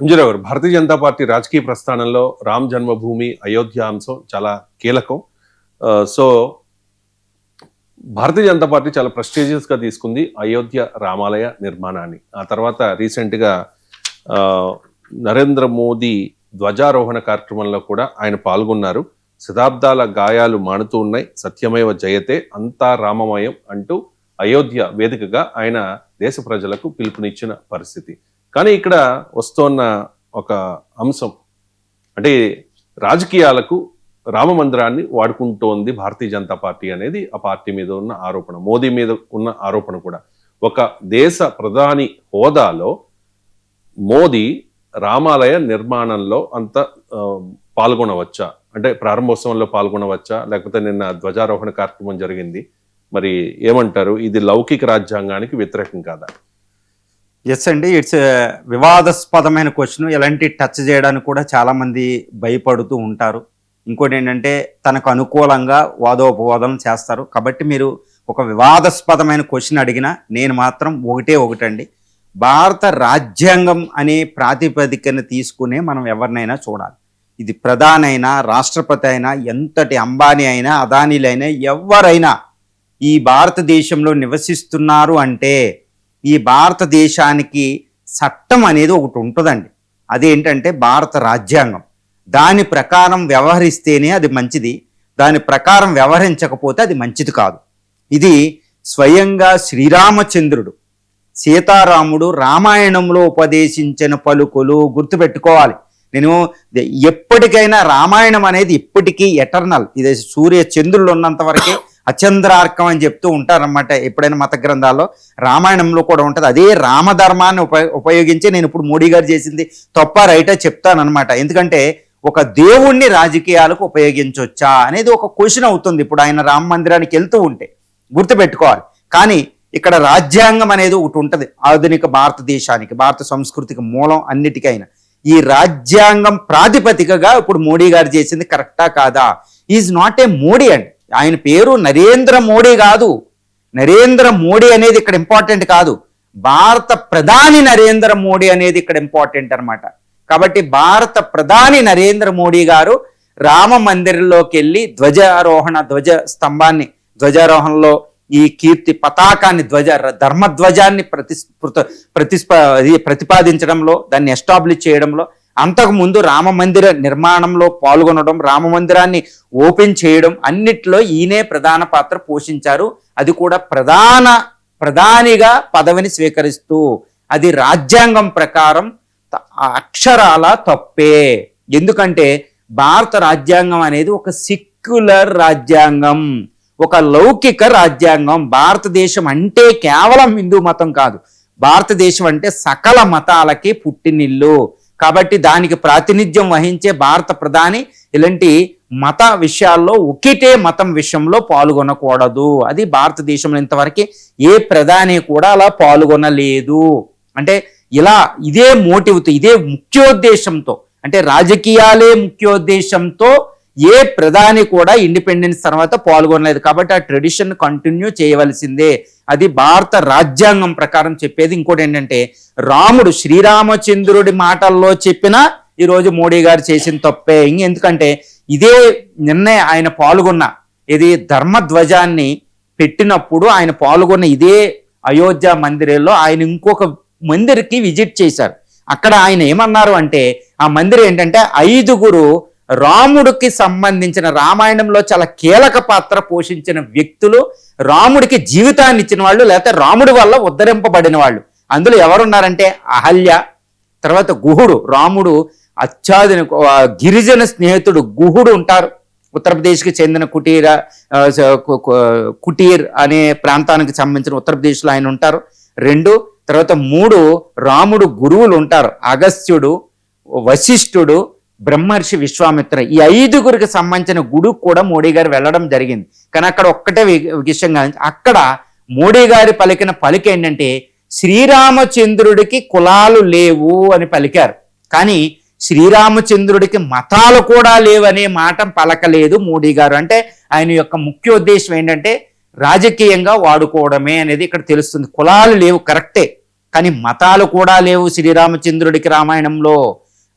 అంజరావు గారు భారతీయ జనతా పార్టీ రాజకీయ ప్రస్థానంలో రామ్ జన్మభూమి అయోధ్య అంశం చాలా కీలకం. సో భారతీయ జనతా పార్టీ చాలా ప్రెస్టీజియస్గా తీసుకుంది అయోధ్య రామాలయ నిర్మాణాన్ని. ఆ తర్వాత రీసెంట్గా నరేంద్ర మోదీ ధ్వజారోహణ కార్యక్రమంలో కూడా ఆయన పాల్గొన్నారు. శతాబ్దాల గాయాలు మానుతూ ఉన్నాయి. సత్యమేవ జయతే అంతా రామమయం అంటూ అయోధ్య వేదికగా ఆయన దేశ ప్రజలకు పిలుపునిచ్చిన పరిస్థితి. కానీ ఇక్కడ వస్తున్న ఒక అంశం అంటే రాజకీయాలకు రామ మందిరాన్ని వాడుకుంటోంది భారతీయ జనతా పార్టీ అనేది ఆ పార్టీ మీద ఉన్న ఆరోపణ మోదీ మీద ఉన్న ఆరోపణ కూడా. ఒక దేశ ప్రధాని హోదాలో మోదీ రామాలయ నిర్మాణంలో అంత పాల్గొనవచ్చా? అంటే ప్రారంభోత్సవంలో పాల్గొనవచ్చా? లేకపోతే నిన్న ధ్వజారోహణ కార్యక్రమం జరిగింది. మరి ఏమంటారు? ఇది లౌకిక రాజ్యాంగానికి వ్యతిరేకం కాదా? ఎస్ అండి ఇట్స్ వివాదాస్పదమైన క్వశ్చన్ ఎలాంటి టచ్ చేయడానికి కూడా చాలామంది భయపడుతూ ఉంటారు. ఇంకోటి ఏంటంటే తనకు అనుకూలంగా వాదోపవాదం చేస్తారు. కాబట్టి మీరు ఒక వివాదాస్పదమైన క్వశ్చన్ అడిగినా నేను మాత్రం ఒకటే ఒకటండి. భారత రాజ్యాంగం అనే ప్రాతిపదికన తీసుకునే మనం ఎవరినైనా చూడాలి. ఇది ప్రధాని అయినా రాష్ట్రపతి అయినా ఎంతటి అంబానీ అయినా అదానీలైనా ఎవరైనా ఈ భారతదేశంలో నివసిస్తున్నారు అంటే ఈ భారతదేశానికి చట్టం అనేది ఒకటి ఉంటుందండి. అదేంటంటే భారత రాజ్యాంగం. దాని ప్రకారం వ్యవహరిస్తేనే అది మంచిది. దాని ప్రకారం వ్యవహరించకపోతే అది మంచిది కాదు. ఇది స్వయంగా శ్రీరామచంద్రుడు సీతారాముడు రామాయణంలో ఉపదేశించిన పలుకులు గుర్తుపెట్టుకోవాలి. నేను ఎప్పటికైనా రామాయణం అనేది ఇప్పటికీ ఎటర్నల్. ఇది సూర్య చంద్రులు ఉన్నంత వరకే అచంద్రార్కం అని చెప్తూ ఉంటారనమాట ఎప్పుడైనా మత గ్రంథాల్లో. రామాయణంలో కూడా ఉంటుంది. అదే రామధర్మాన్ని ఉప ఉపయోగించి నేను ఇప్పుడు మోడీ గారు చేసింది తప్ప రైటా చెప్తానమాట ఎందుకంటే ఒక దేవుణ్ణి రాజకీయాలకు ఉపయోగించవచ్చా అనేది ఒక క్వశ్చన్ అవుతుంది. ఇప్పుడు ఆయన రామ మందిరానికి వెళ్తూ ఉంటే గుర్తుపెట్టుకోవాలి. కానీ ఇక్కడ రాజ్యాంగం అనేది ఒకటి ఉంటుంది. ఆధునిక భారతదేశానికి భారత సంస్కృతికి మూలం అన్నిటికైనా. ఈ రాజ్యాంగం ప్రాతిపదికగా ఇప్పుడు మోడీ గారు చేసింది కరెక్టా కాదా? ఈజ్ నాట్ ఏ మోడీ అండి ఆయన పేరు నరేంద్ర మోడీ కాదు. నరేంద్ర మోడీ అనేది ఇక్కడ ఇంపార్టెంట్ కాదు. భారత ప్రధాని నరేంద్ర మోడీ అనేది ఇక్కడ ఇంపార్టెంట్ అన్నమాట. కాబట్టి భారత ప్రధాని నరేంద్ర మోడీ గారు రామ మందిరంలోకి వెళ్ళి ధ్వజారోహణ ధ్వజ స్తంభాన్ని ధ్వజారోహణలో ఈ కీర్తి పతాకాన్ని ధ్వజ ధర్మధ్వజాన్ని ప్రతిస్పృత ప్రతిస్ప ఇది ప్రతిపాదించడంలో దాన్ని ఎస్టాబ్లిష్ చేయడంలో అంతకు ముందు రామ మందిర నిర్మాణంలో పాల్గొనడం రామ మందిరాన్ని ఓపెన్ చేయడం అన్నిట్లో ఈయనే ప్రధాన పాత్ర పోషించారు. అది కూడా ప్రధాన ప్రధానిగా పదవిని స్వీకరిస్తూ. అది రాజ్యాంగం ప్రకారం అక్షరాల తప్పే. ఎందుకంటే భారత రాజ్యాంగం అనేది ఒక సిక్యులర్ రాజ్యాంగం ఒక లౌకిక రాజ్యాంగం. భారతదేశం అంటే కేవలం హిందూ మతం కాదు. భారతదేశం అంటే సకల మతాలకి పుట్టినిల్లు. కాబట్టి దానికి ప్రాతినిధ్యం వహించే భారత ప్రధాని ఇలాంటి మత విషయాల్లో ఒకటే మతం విషయంలో పాల్గొనకూడదు. అది భారతదేశంలో ఇంతవరకు ఏ ప్రధాని కూడా అలా పాల్గొనలేదు. అంటే ఇలా ఇదే మోటివ్తో ఇదే ముఖ్యోద్దేశంతో అంటే రాజకీయాలే ముఖ్యోద్దేశంతో ఏ ప్రధాని కూడా ఇండిపెండెన్స్ తర్వాత పాల్గొనలేదు కాబట్టి ఆ ట్రెడిషన్ కంటిన్యూ చేయవలసిందే. అది భారత రాజ్యాంగం ప్రకారం చెప్పేది. ఇంకోటి ఏంటంటే రాముడు శ్రీరామచంద్రుడి మాటల్లో చెప్పిన ఈరోజు మోడీ గారు చేసిన తప్పే. ఎందుకంటే ఇదే నిన్నే ఆయన పాల్గొన్న ఇది ధర్మధ్వజాన్ని పెట్టినప్పుడు ఆయన పాల్గొన్న ఇదే అయోధ్య మందిరంలో ఆయన ఇంకొక మందిర్కి విజిట్ చేశారు. అక్కడ ఆయన ఏమన్నారు అంటే ఆ మందిరం ఏంటంటే ఐదుగురు రాముడికి సంబంధించిన రామాయణంలో చాలా కీలక పాత్ర పోషించిన వ్యక్తులు రాముడికి జీవితాన్ని ఇచ్చిన వాళ్ళు లేకపోతే రాముడి వల్ల ఉద్ధరింపబడిన వాళ్ళు. అందులో ఎవరున్నారంటే అహల్య తర్వాత గుహుడు. రాముడు అత్యాధుని గిరిజన స్నేహితుడు గుహుడు ఉంటారు. ఉత్తరప్రదేశ్కి చెందిన కుటీర కుటీర్ అనే ప్రాంతానికి సంబంధించిన ఉత్తరప్రదేశ్లో ఆయన ఉంటారు. రెండు తర్వాత మూడు రాముడు గురువులు ఉంటారు. అగస్త్యుడు వశిష్ఠుడు బ్రహ్మర్షి విశ్వామిత్ర ఈ ఐదుగురికి సంబంధించిన గుడికి కూడా మోడీ గారు వెళ్ళడం జరిగింది. కానీ అక్కడ ఒక్కటే విషయం కానీ అక్కడ మోడీ గారి పలికిన పలిక ఏంటంటే శ్రీరామచంద్రుడికి కులాలు లేవు అని పలికారు. కానీ శ్రీరామచంద్రుడికి మతాలు కూడా లేవనే మాట పలకలేదు మోడీ గారు. అంటే ఆయన యొక్క ముఖ్య ఉద్దేశం ఏంటంటే రాజకీయంగా వాడుకోవడమే అనేది ఇక్కడ తెలుస్తుంది. కులాలు లేవు కరెక్టే. కానీ మతాలు కూడా లేవు శ్రీరామచంద్రుడికి రామాయణంలో.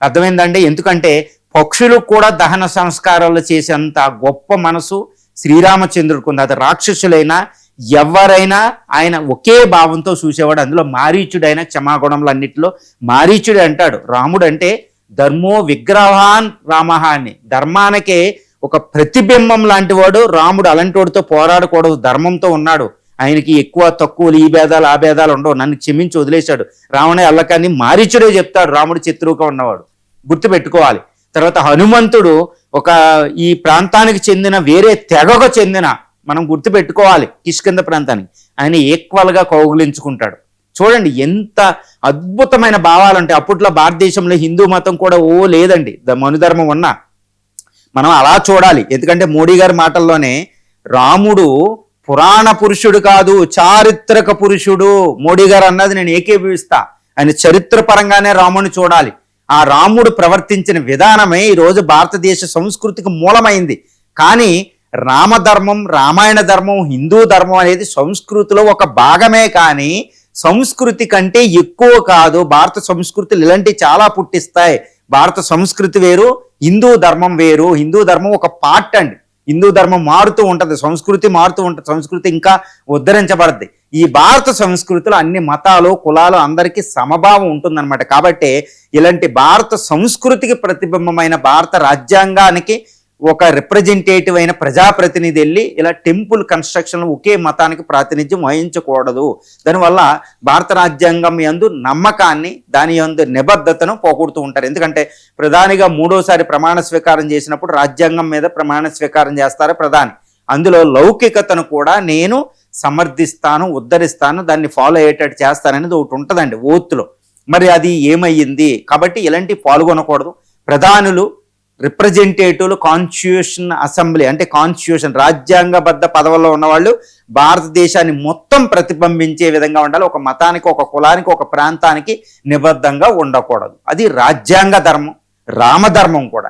అర్థమైందండి? ఎందుకంటే పక్షులు కూడా దహన సంస్కారాలు చేసేంత గొప్ప మనసు శ్రీరామచంద్రుడికి ఉంది. అది రాక్షసులైనా ఎవరైనా ఆయన ఒకే భావంతో చూసేవాడు. అందులో మారీచుడైన క్షమాగుణంలో అన్నిటిలో మారీచుడు అంటాడు. రాముడు అంటే ధర్మో విగ్రహాన్ రామ అని. ధర్మానికే ఒక ప్రతిబింబం లాంటి వాడు రాముడు అలాంటి వాడితో పోరాడకూడదు. ధర్మంతో ఉన్నాడు. ఆయనకి ఎక్కువ తక్కువలు ఈ భేదాలు ఆ భేదాలు ఉండవు. నన్ను క్షమించి వదిలేశాడు. రావణ అల్లకాన్ని మారీచుడే చెప్తాడు. రాముడు చిత్రువుగా ఉన్నవాడు. గుర్తుపెట్టుకోవాలి. తర్వాత హనుమంతుడు ఒక ఈ ప్రాంతానికి చెందిన వేరే తెగకు చెందిన మనం గుర్తుపెట్టుకోవాలి కిష్కింద ప్రాంతానికి. ఆయన ఈక్వల్గా కౌగులించుకుంటాడు. చూడండి ఎంత అద్భుతమైన భావాలు ఉంటాయి అప్పట్లో భారతదేశంలో హిందూ మతం కూడా ఓ లేదండి. ద మనుధర్మం ఉన్నా. మనం అలా చూడాలి. ఎందుకంటే మోడీ గారి మాటల్లోనే రాముడు పురాణ పురుషుడు కాదు చారిత్రక పురుషుడు. మోడీ గారు అన్నది నేను ఏకీభవిస్తా. ఆయన చరిత్ర పరంగానే రాముని చూడాలి. ఆ రాముడు ప్రవర్తించిన విధానమే ఈరోజు భారతదేశ సంస్కృతికి మూలమైంది. కానీ రామధర్మం రామాయణ ధర్మం హిందూ ధర్మం అనేది సంస్కృతిలో ఒక భాగమే కానీ సంస్కృతి కంటే ఎక్కువ కాదు. భారత సంస్కృతులు ఇలాంటివి చాలా పుట్టిస్తాయి. భారత సంస్కృతి వేరు హిందూ ధర్మం వేరు. హిందూ ధర్మం ఒక పార్ట్ అండి. హిందూ ధర్మం మారుతూ ఉంటుంది సంస్కృతి మారుతూ ఉంటుంది సంస్కృతి ఇంకా ఉద్ధరించబడద్ది. ఈ భారత సంస్కృతిలో అన్ని మతాలు కులాలు అందరికీ సమభావం ఉంటుందన్నమాట. కాబట్టి ఇలాంటి భారత సంస్కృతికి ప్రతిబింబమైన భారత రాజ్యాంగానికి ఒక రిప్రజెంటేటివ్ అయిన ప్రజాప్రతినిధి వెళ్ళి ఇలా టెంపుల్ కన్స్ట్రక్షన్ ఒకే మతానికి ప్రాతినిధ్యం వహించకూడదు. దానివల్ల భారత రాజ్యాంగం యందు నమ్మకాన్ని దాని యందు నిబద్ధతను పోగొడుతూ ఉంటారు. ఎందుకంటే ప్రధానిగా మూడోసారి ప్రమాణ స్వీకారం చేసినప్పుడు రాజ్యాంగం మీద ప్రమాణ స్వీకారం చేస్తారు ప్రధాని. అందులో లౌకికతను కూడా నేను సమర్థిస్తాను ఉద్ధరిస్తాను దాన్ని ఫాలో అయ్యేటట్టు చేస్తాననేది ఒకటి ఉంటుందండి ఓత్తులో మరి అది ఏమయ్యింది? కాబట్టి ఇలాంటి పాల్గొనకూడదు. ప్రధానులు రిప్రజెంటేటివ్లు కాన్స్టిట్యూషన్ అసెంబ్లీ అంటే కాన్స్టిట్యూషన్ రాజ్యాంగబద్ధ పదవుల్లో ఉన్నవాళ్ళు భారతదేశాన్ని మొత్తం ప్రతిబింబించే విధంగా ఉండాలి. ఒక మతానికి ఒక కులానికి ఒక ప్రాంతానికి నిబద్ధంగా ఉండకూడదు. అది రాజ్యాంగ ధర్మం రామధర్మం కూడా